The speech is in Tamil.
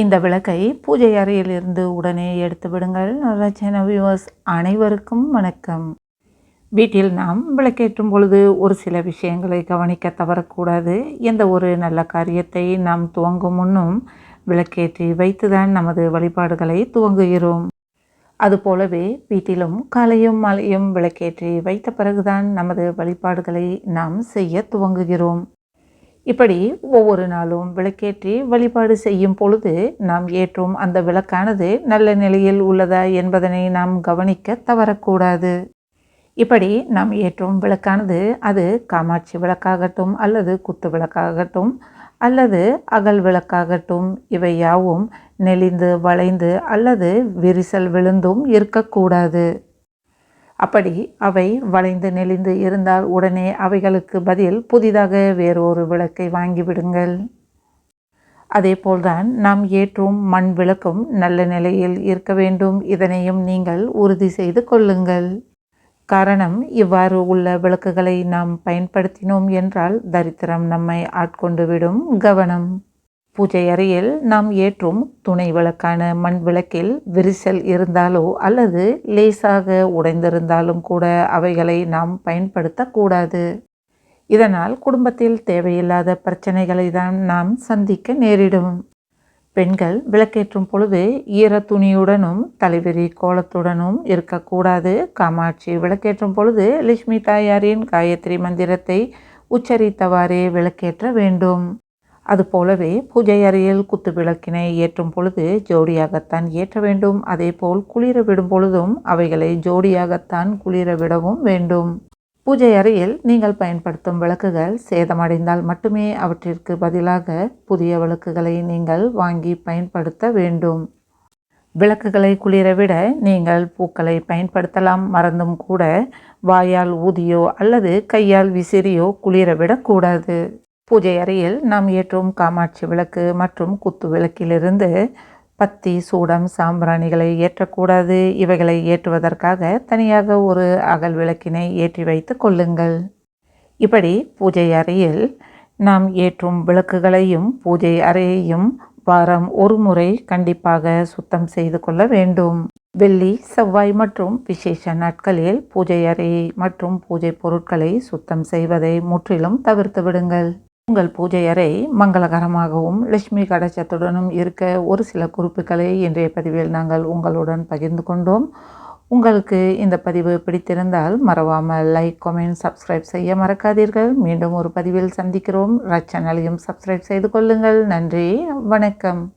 இந்த விளக்கை பூஜை அறையிலிருந்து உடனே எடுத்து விடுங்கள். ரச்சன வியூவர்ஸ் அனைவருக்கும் வணக்கம். வீட்டில் நாம் விளக்கேற்றும் பொழுது ஒரு சில விஷயங்களை கவனிக்க தவறக்கூடாது. எந்த ஒரு நல்ல காரியத்தை நாம் துவங்கும் முன்னும் விளக்கேற்றி வைத்துதான் நமது வழிபாடுகளை துவங்குகிறோம். அதுபோலவே வீட்டிலும் காலையும் மாலையும் விளக்கேற்றி வைத்த பிறகுதான் நமது வழிபாடுகளை நாம் செய்ய துவங்குகிறோம். இப்படி ஒவ்வொரு நாளும் விளக்கேற்றி வழிபாடு செய்யும் பொழுது நாம் ஏற்றும் அந்த விளக்கானது நல்ல நிலையில் உள்ளதா என்பதனை நாம் கவனிக்க தவறக்கூடாது. இப்படி நாம் ஏற்றும் விளக்கானது அது காமாட்சி விளக்காகட்டும் அல்லது குத்து விளக்காகட்டும் அல்லது அகல் விளக்காகட்டும் இவை யாவும் நெளிந்து வளைந்து அல்லது விரிசல் விழுந்தும் இருக்கக்கூடாது. அப்படி அவை வளைந்து நெளிந்து இருந்தால் உடனே அவைகளுக்கு பதில் புதிதாக வேறொரு விளக்கை வாங்கிவிடுங்கள் அதேபோல்தான் நாம் ஏற்றும் மண் விளக்கும் நல்ல நிலையில் இருக்க வேண்டும். இதனையும் நீங்கள் உறுதி செய்து கொள்ளுங்கள். காரணம் இவ்வாறு உள்ள விளக்குகளை நாம் பயன்படுத்தினோம் என்றால் தரித்திரம் நம்மை ஆட்கொண்டு விடும் கவனம். பூஜை அறையில் நாம் ஏற்றும் துணை விளக்கான மண் விளக்கில் விரிசல் இருந்தாலோ அல்லது லேசாக உடைந்திருந்தாலும் கூட அவைகளை நாம் பயன்படுத்தக்கூடாது. இதனால் குடும்பத்தில் தேவையில்லாத பிரச்சனைகளை தான் நாம் சந்திக்க நேரிடும். பெண்கள் விளக்கேற்றும் பொழுது ஈர துணியுடனும் தலைவிரி கோலத்துடனும் இருக்கக்கூடாது. காமாட்சி விளக்கேற்றும் பொழுது லட்சுமி தாயாரின் காயத்ரி மந்திரத்தை உச்சரித்தவாறே விளக்கேற்ற வேண்டும். அதுபோலவே பூஜை அறையில் குத்து விளக்கினை ஏற்றும் பொழுது ஜோடியாகத்தான் ஏற்ற வேண்டும். அதேபோல் குளிர விடும் பொழுதும் அவைகளை ஜோடியாகத்தான் குளிர விடவும் வேண்டும். பூஜை அறையில் நீங்கள் பயன்படுத்தும் விளக்குகள் சேதமடைந்தால் மட்டுமே அவற்றிற்கு பதிலாக புதிய விளக்குகளை நீங்கள் வாங்கி பயன்படுத்த வேண்டும். விளக்குகளை குளிரவிட நீங்கள் பூக்களை பயன்படுத்தலாம். மறந்தும் கூட வாயால் ஊதியோ அல்லது கையால் விசிறியோ குளிரவிடக்கூடாது. பூஜை அறையில் நாம் ஏற்றும் காமாட்சி விளக்கு மற்றும் குத்து விளக்கிலிருந்து பத்தி சூடம் சாம்பிராணிகளை ஏற்றக்கூடாது. இவைகளை ஏற்றுவதற்காக தனியாக ஒரு அகல் விளக்கினை ஏற்றி வைத்து கொள்ளுங்கள். இப்படி பூஜை அறையில் நாம் ஏற்றும் விளக்குகளையும் பூஜை அறையையும் வாரம் ஒரு முறை கண்டிப்பாக சுத்தம் செய்து கொள்ள வேண்டும். வெள்ளி செவ்வாய் மற்றும் விசேஷ நாட்களில் பூஜை அறை மற்றும் பூஜை பொருட்களை சுத்தம் செய்வதை முற்றிலும் தவிர்த்து விடுங்கள். உங்கள் பூஜை அறை மங்களகரமாகவும் லட்சுமி கடாச்சத்துடனும் இருக்க ஒரு சில குறிப்புகளை இன்றைய பதிவில் நாங்கள் உங்களுடன் பகிர்ந்து கொண்டோம். உங்களுக்கு இந்த பதிவு பிடித்திருந்தால் மறவாமல் லைக் கமெண்ட் சப்ஸ்கிரைப் செய்ய மறக்காதீர்கள். மீண்டும் ஒரு பதிவில் சந்திக்கிறோம். சேனலையும் சப்ஸ்கிரைப் செய்து கொள்ளுங்கள். நன்றி. வணக்கம்.